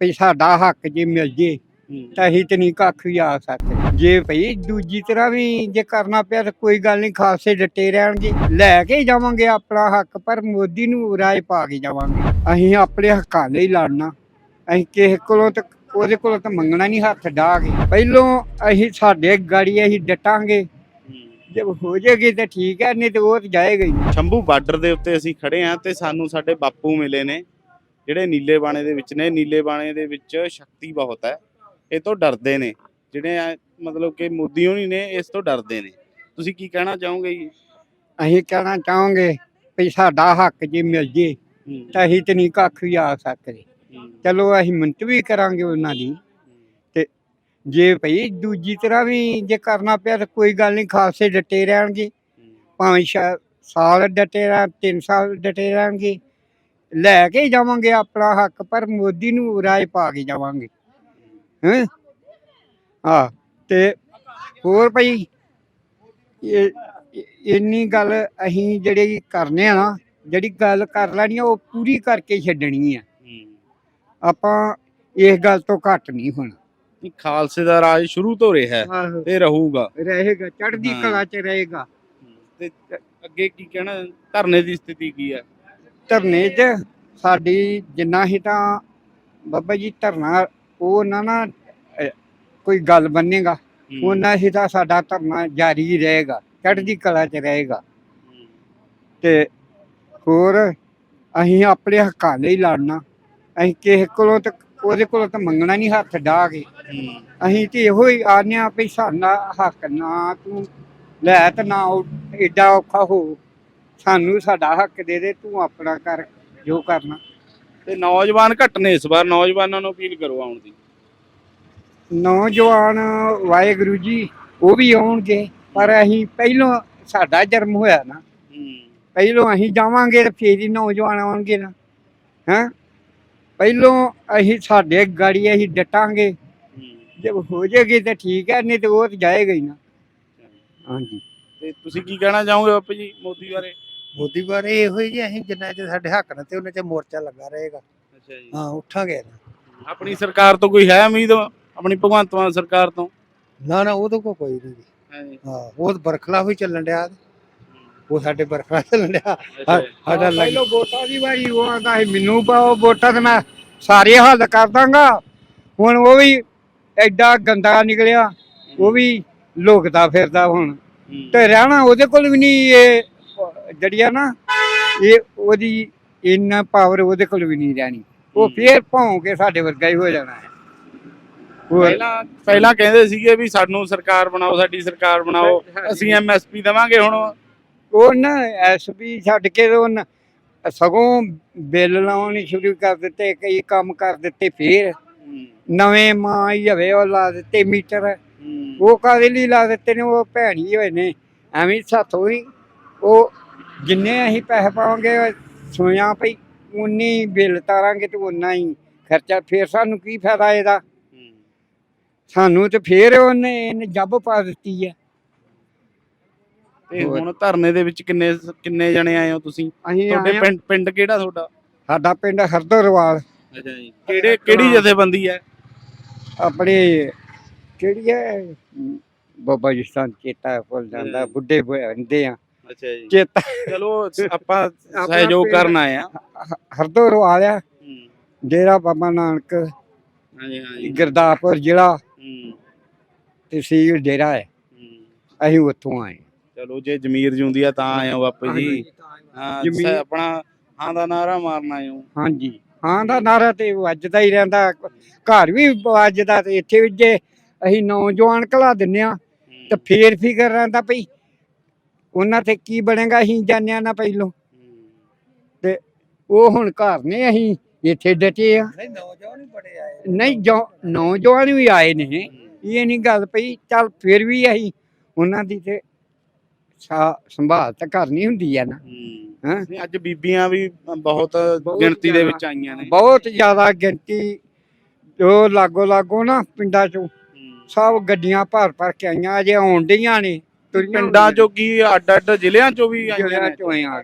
ਵੀ ਸਾਡਾ ਹੱਕ ਜੇ ਮਿਲ ਜੇ ਤਾਂ ਅਸੀਂ ਤੇ ਨਹੀਂ ਕੱਖ ਵੀ ਆ ਸਕਦੇ। ਜੇ ਭਈ ਦੂਜੀ ਤਰ੍ਹਾਂ ਵੀ ਜੇ ਕਰਨਾ ਪਿਆ ਤਾਂ ਕੋਈ ਗੱਲ ਨਹੀਂ ਖਾਸੇ ਡਟੇ ਰਹਿਣਗੇ। ਲੈ ਕੇ ਜਾਵਾਂਗੇ ਆਪਣਾ ਹੱਕ ਪਰ ਮੋਦੀ ਨੂੰ ਰਾਏ ਪਾ ਕੇ ਜਾਵਾਂਗੇ। ਅਸੀਂ ਆਪਣੇ ਹੱਕਾਂ ਲਈ ਲੜਨਾ। ਅਸੀਂ ਕਿਸੇ ਕੋਲੋਂ ਤਾਂ ਉਹਦੇ ਕੋਲੋਂ ਤਾਂ ਮੰਗਣਾ ਨਹੀਂ ਹੱਥ ਢਾਹ ਕੇ। ਪਹਿਲੋਂ ਅਸੀਂ ਸਾਡੇ ਗਾੜੀ ਅਸੀਂ ਡਟਾਂਗੇ। ਜੇ ਹੋ ਜਾਏਗੀ ਤਾਂ ਠੀਕ ਹੈ ਨਹੀਂ ਤੇ ਉਹ ਜਾਏਗਾ ਹੀ। ਸ਼ੰਭੂ ਬਾਰਡਰ ਦੇ ਉੱਤੇ ਅਸੀਂ ਖੜੇ ਆਂ ਤੇ ਸਾਨੂੰ ਸਾਡੇ ਬਾਪੂ ਮਿਲੇ ਨੇ। ਜਿਹੜੇ ਨੀਲੇ ਬਾਣੇ ਦੇ ਵਿੱਚ ਨੇ ਨੀਲੇ ਬਾਣੇ ਦੇ ਵਿੱਚ ਸ਼ਕਤੀ ਬਹੁਤ ਹੈ। ਇਹ ਤੋਂ ਡਰਦੇ ਨੇ। ਜਿਹੜੇ ਮਤਲਬ ਕਿ ਮੋਦੀ ਹੋਣੀ ਨੇ ਇਸ ਤੋਂ ਡਰਦੇ ਨੇ। ਤੁਸੀਂ ਕੀ ਕਹਿਣਾ ਚਾਹੋਗੇ ਜੀ? ਅਸੀਂ ਕਹਿਣਾ ਚਾਹਾਂਗੇ ਵੀ ਸਾਡਾ ਹੱਕ ਜੇ ਮਿਲ ਜੇ ਤਾਂ ਅਸੀਂ ਤੇ ਨਹੀਂ ਕੱਖ ਵੀ ਆ ਸਕਦੇ। ਚਲੋ ਅਸੀਂ ਮਿੰਟ ਵੀ ਕਰਾਂਗੇ ਉਹਨਾਂ ਦੀ। ਤੇ ਜੇ ਭਈ ਦੂਜੀ ਤਰ੍ਹਾਂ ਵੀ ਜੇ ਕਰਨਾ ਪਿਆ ਤਾਂ ਕੋਈ ਗੱਲ ਨਹੀਂ ਖਾਸੇ ਡਟੇ ਰਹਿਣਗੇ। ਭਾਵੇਂ ਸਾਲ ਡਟੇ ਰਹਿਣ ਤਿੰਨ ਸਾਲ ਡਟੇ ਰਹਿਣਗੇ। ਲੈ ਕੇ ਜਾਵਾਂਗੇ ਆਪਣਾ ਹੱਕ ਪਰ ਮੋਦੀ ਨੂੰ ਰਾਏ ਪਾ ਕੇ ਜਾਵਾਂਗੇ। ਹੈਂ? ਹਾਂ ਤੇ ਹੋਰ ਭਈ ਇਹ ਇੰਨੀ ਗੱਲ ਅਸੀਂ ਜਿਹੜੀ ਕਰਨੇ ਆ ਨਾ ਜਿਹੜੀ ਗੱਲ ਕਰ ਲੈਣੀ ਆ ਉਹ ਪੂਰੀ ਕਰਕੇ ਛੱਡਣੀ ਆ। ਆਪਾਂ ਇਸ ਗੱਲ ਤੋਂ ਘੱਟ ਨਹੀਂ ਹੋਣਾ। ਨਹੀਂ, ਖਾਲਸੇ ਦਾ ਰਾਜ ਸ਼ੁਰੂ ਤੋਂ ਰਿਹਾ ਹੈ ਤੇ ਰਹੂਗਾ। ਰਹੇਗਾ ਚੜ੍ਹਦੀ। ਕਲਾ 'ਚ ਰਹੇਗਾ। ਤੇ ਅੱਗੇ ਕੀ ਕਹਿਣਾ ਧਰਨੇ ਦੀ ਸਥਿਤੀ ਕੀ ਹੈ? ਧਰਨੇ 'ਚ ਸਾਡੀ ਜਿੰਨਾ ਹੀ ਤਾਂ ਬਾਬਾ ਜੀ ਧਰਨਾ ਉਹ ਨਾ ਨਾ ਅਹ, ਕੋਈ ਗੱਲ ਬੰਨੇਗਾ। ਉਹਨਾਂ ਹੀ ਤਾਂ ਸਾਡਾ ਧਰਨਾ ਜਾਰੀ ਰਹੇਗਾ ਚੜ੍ਹਦੀ ਕਲਾ 'ਚ ਰਹੇਗਾ। ਤੇ ਹੋਰ ਅਸੀਂ ਆਪਣੇ ਹੱਕਾਂ ਲਈ ਲੜਨਾ। ਅਸੀਂ ਕਿਸੇ ਕੋਲੋਂ ਤਾਂ ਉਹਦੇ ਕੋਲੋਂ ਤਾਂ ਮੰਗਣਾ ਨਹੀਂ ਹੱਥ ਢਾਹ ਕੇ। ਅਸੀਂ ਤੇ ਇਹੋ ਹੀ ਆਨੇ ਆ ਵੀ ਸਾਡਾ ਹੱਕ ਨਾ ਤੂੰ ਲੈ ਤੇ ਨਾ ਉਹ ਏਡਾ ਔਖਾ ਹੋ ਸਾਨੂੰ ਸਾਡਾ ਹੱਕ ਦੇ ਦੇ ਤੂੰ ਆਪਣਾ ਕਰ ਜੋ ਕਰਨਾ। ਤੇ ਨੌਜਵਾਨ ਘੱਟ ਨੇ ਇਸ ਵਾਰ ਨੌਜਵਾਨਾਂ ਨੂੰ ਅਪੀਲ ਕਰੋ ਆਉਣ ਦੀ। ਨੌਜਵਾਨ ਵਾਹਿਗੁਰੂ ਜੀ ਉਹ ਵੀ ਆਉਣਗੇ ਪਰ ਅਸੀਂ ਪਹਿਲੋਂ ਸਾਡਾ ਜਨਮ ਹੋਇਆ ਨਾ। ਪਹਿਲੋਂ ਅਸੀਂ ਜਾਵਾਂਗੇ ਤੇ ਫੇਰ ਹੀ ਨੌਜਵਾਨ ਆਉਣਗੇ ਨਾ। ਹੈਂ? ਪਹਿਲੋਂ ਅਸੀਂ ਸਾਡੇ ਗਾੜੀ ਅਸੀਂ ਡਟਾਂਗੇ। ਜੇ ਹੋ ਜਾਏਗੀ ਤਾਂ ਠੀਕ ਹੈ ਨਹੀਂ ਤੇ ਉਹ ਜਾਏਗਾ ਹੀ ਨਾ। ਹਾਂਜੀ। ਤੇ ਤੁਸੀਂ ਕੀ ਕਹਿਣਾ ਚਾਹੋਗੇ ਬਾਪੂ ਜੀ ਮੋਦੀ ਬਾਰੇ? ਮੋਦੀ ਬਾਰੇ ਇਹੋ ਹੀ ਜੀ ਅਸੀਂ ਜਿੰਨਾ ਚਿਰ ਸਾਡੇ ਹੱਕ ਨੇ ਤੇ ਉਹਨਾਂ ਚ ਮੋਰਚਾ ਲੱਗਾ ਰਹੇਗਾ। ਅੱਛਾ ਜੀ। ਹਾਂ ਉੱਠਾਂਗੇ ਆਪਣੀ ਸਰਕਾਰ ਤੋਂ ਕੋਈ ਹੈ ਉਮੀਦ? ਆਪਣੀ ਭਗਵੰਤ ਮਾਨ ਸਰਕਾਰ ਤੋਂ? ਨਾ ਨਾ ਉਹਦੇ ਕੋ ਕੋਈ ਨਹੀਂ ਜੀ। ਹਾਂ ਉਹ ਤਾਂ ਬਰਖਲਾਫ ਹੀ ਚੱਲਣ ਡਿਆ ਉਹ ਸਾਡੇ ਬਰਖਲਾਫ ਚੱਲਣ ਡਿਆ। ਸਾਡਾ ਲੱਗ ਵੋਟਾਂ ਦੀ ਵਾਰੀ ਉਹ ਆਂਦਾ ਸੀ ਮੈਨੂੰ ਪਾਓ ਵੋਟਾਂ ਤੇ ਮੈਂ ਸਾਰੇ ਹੱਲ ਕਰ ਦਾਂਗਾ। ਹੁਣ ਉਹ ਵੀ ਐਡਾ ਗੰਦਾ ਨਿਕਲਿਆ ਉਹ ਵੀ ਲੁਕਦਾ ਫਿਰਦਾ ਹੁਣ। ਤੇ ਰਹਿਣਾ ਉਹਦੇ ਕੋਲ ਵੀ ਨਹੀਂ ਇਹ ਜਿਹੜੀ ਆ ਨਾ ਇਹ ਉਹਦੀ ਇੰਨਾ ਪਾਵਰ ਉਹਦੇ ਕੋਲ ਵੀ ਨਹੀਂ ਰਹਿਣੀ। ਉਹ। ਫੇਰ ਭੌਂ ਕੇ ਸਾਡੇ ਵਰਗਾ ਹੀ ਹੋ ਜਾਣਾ ਹੈ। ਪਹਿਲਾਂ ਪਹਿਲਾਂ ਕਹਿੰਦੇ ਸੀਗੇ ਵੀ ਸਾਨੂੰ ਸਰਕਾਰ ਬਣਾਓ ਸਾਡੀ ਸਰਕਾਰ ਬਣਾਓ ਅਸੀਂ ਐਮਐਸਪੀ ਦੇਵਾਂਗੇ ਹੁਣ। ਉਹ ਨਾ ਐਸਪੀ ਛੱਡ ਕੇ ਤੇ ਉਹਨ ਸਗੋਂ ਬਿੱਲ ਲਾਉਣੇ ਸ਼ੁਰੂ ਕਰ ਦਿੱਤੇ ਕਈ ਕੰਮ ਕਰ ਦਿੱਤੇ ਫੇਰ। ਨਵੇਂ ਮਾਂ ਹੀ ਹਵੇ ਉਹ ਲਾ ਦਿੱਤੇ ਮੀਟਰ। ਉਹ ਕਾਹਦੇ ਲਈ ਲਾ ਦਿੱਤੇ ਨੇ? ਉਹ ਭੈਣੀ ਹੋਏ ਨੇ। ਐਵੇਂ ਸਾਥੋਂ ਹੀ ਉਹ ਜਿੰਨੇ ਅਸੀਂ ਪੈਸੇ ਪਾਵਾਂਗੇ ਸੁਣਿਆ ਭਈ ਉਨੀ ਬਿੱਲ ਤਾਰਾਂਗੇ ਤੇ ਉਨਾ ਹੀ ਖਰਚਾ ਫੇਰ ਸਾਨੂੰ ਕੀ ਫਾਇਦਾ ਇਹਦਾ? ਸਾਨੂੰ ਤੇ ਫੇਰ ਉਹਨੇ ਇਹਨੇ ਜੱਬ ਪਾ ਦਿੱਤੀ ਹੈ। ਤੇ ਹੁਣ ਧਰਨੇ ਦੇ ਵਿੱਚ ਕਿੰਨੇ ਕਿੰਨੇ ਜਣੇ ਆਏ ਹੋ ਤੁਸੀਂ? ਅਸੀਂ ਤੁਹਾਡੇ ਪਿੰਡ ਪਿੰਡ ਕਿਹੜਾ ਤੁਹਾਡਾ? ਸਾਡਾ ਪਿੰਡ ਹਰਦੋਰਵਾਲ ਅੱਛਾ ਜੀ। ਕਿਹੜੇ ਕਿਹੜੀ ਜਥੇਬੰਦੀ ਹੈ? ਆਪਣੇ ਕਿਹੜੀ ਹੈ? ਬਾਬਾ ਜੀ ਸਤਾਨ ਚੇਤਾ ਭੁੱਲ ਜਾਂਦਾ। ਬੁੱਢੇ ਹੁੰਦੇ ਆ। ਅੱਛਾ ਜੀ। ਚੇਤਾ ਚਲੋ ਆਪਾਂ ਸਹਿਯੋਗ ਕਰਨ ਆਏ ਆ। ਹਰਦੋਰਵਾਲ ਆ ਡੇਰਾ ਬਾਬਾ ਨਾਨਕ ਹਾਂਜੀ ਹਾਂਜੀ। ਗੁਰਦਾਸਪੁਰ ਜ਼ਿਲ੍ਹਾ ਹੂੰ, ਤਹਿਸੀਲ ਡੇਰਾ ਹੈ। ਅਸੀਂ ਉੱਥੋਂ ਆਏ ਚਲੋ ਜੇ ਜ਼ਮੀਰ ਜਿਉਂਦੀ ਆ ਤਾਂ ਆਏ ਹੋ ਬਾਪੂ ਜੀ। ਹਾਂ ਆਪਣਾ ਹਾਂ ਦਾ ਨਾਰਾ ਮਾਰਨਾ ਆਏ ਹਾਂਜੀ। ਹਾਂ ਦਾ ਨਾਰਾ ਤੇ ਵੱਜਦਾ ਹੀ ਰਹਿੰਦਾ। ਘਰ ਵੀ ਵੱਜਦਾ ਤੇ ਇੱਥੇ ਵੀ ਜੇ ਅਸੀਂ ਨੌਜਵਾਨ ਘਲਾ ਦਿੰਨੇ ਆ ਤੇ ਫੇਰ ਫਿਕਰ ਰਹਿੰਦਾ ਭਈ ਉਹਨਾਂ ਤੇ ਕੀ ਬਣੇਗਾ ਅਸੀਂ ਜਾਣਿਆ ਨਾ ਪਹਿਲੋਂ। ਉਹ ਹੁਣ ਘਰ ਨੇ ਅਸੀਂ ਇੱਥੇ ਡਟੇ ਆ। ਨਹੀਂ ਨੌਜਵਾਨ ਵੀ ਬੜੇ ਆਏ ਨਹੀਂ ਜੋ ਨੌਜਵਾਨ ਵੀ ਆਏ ਨੇ। ਇਹ ਨਹੀਂ ਗੱਲ ਪਈ ਚੱਲ ਫਿਰ ਵੀ ਅਸੀਂ ਉਹਨਾਂ ਦੀ ਤੇ ਸਾ- ਸੰਭਾਲ ਤਾਂ ਕਰਨੀ ਹੁੰਦੀ ਆ ਨਾ। ਹੈਂ? ਅੱਜ ਬੀਬੀਆਂ ਵੀ ਬਹੁਤ ਗਿਣਤੀ ਦੇ। ਵਿੱਚ ਆਈਆਂ ਨੇ। ਬਹੁਤ ਜ਼ਿਆਦਾ ਗਿਣਤੀ ਜੋ ਲਾਗੋ ਲਾਗੋ ਨਾ ਪਿੰਡਾਂ ਚੋਂ। ਸਭ ਗੱਡੀਆਂ ਭਰ ਭਰ ਕੇ ਆਈਆਂ ਅਜੇ ਆਉਣ ਡੀਆਂ ਨੇ। ਤੁਰੀਆਂ ਪਿੰਡਾਂ ਚੋਂ ਕੀ ਅੱਡ ਅੱਡ ਜ਼ਿਲ੍ਹਿਆਂ ਚੋਂ ਵੀ ਆਈਆਂ ਨੇ। ਚੋਂ ਆਈਆਂ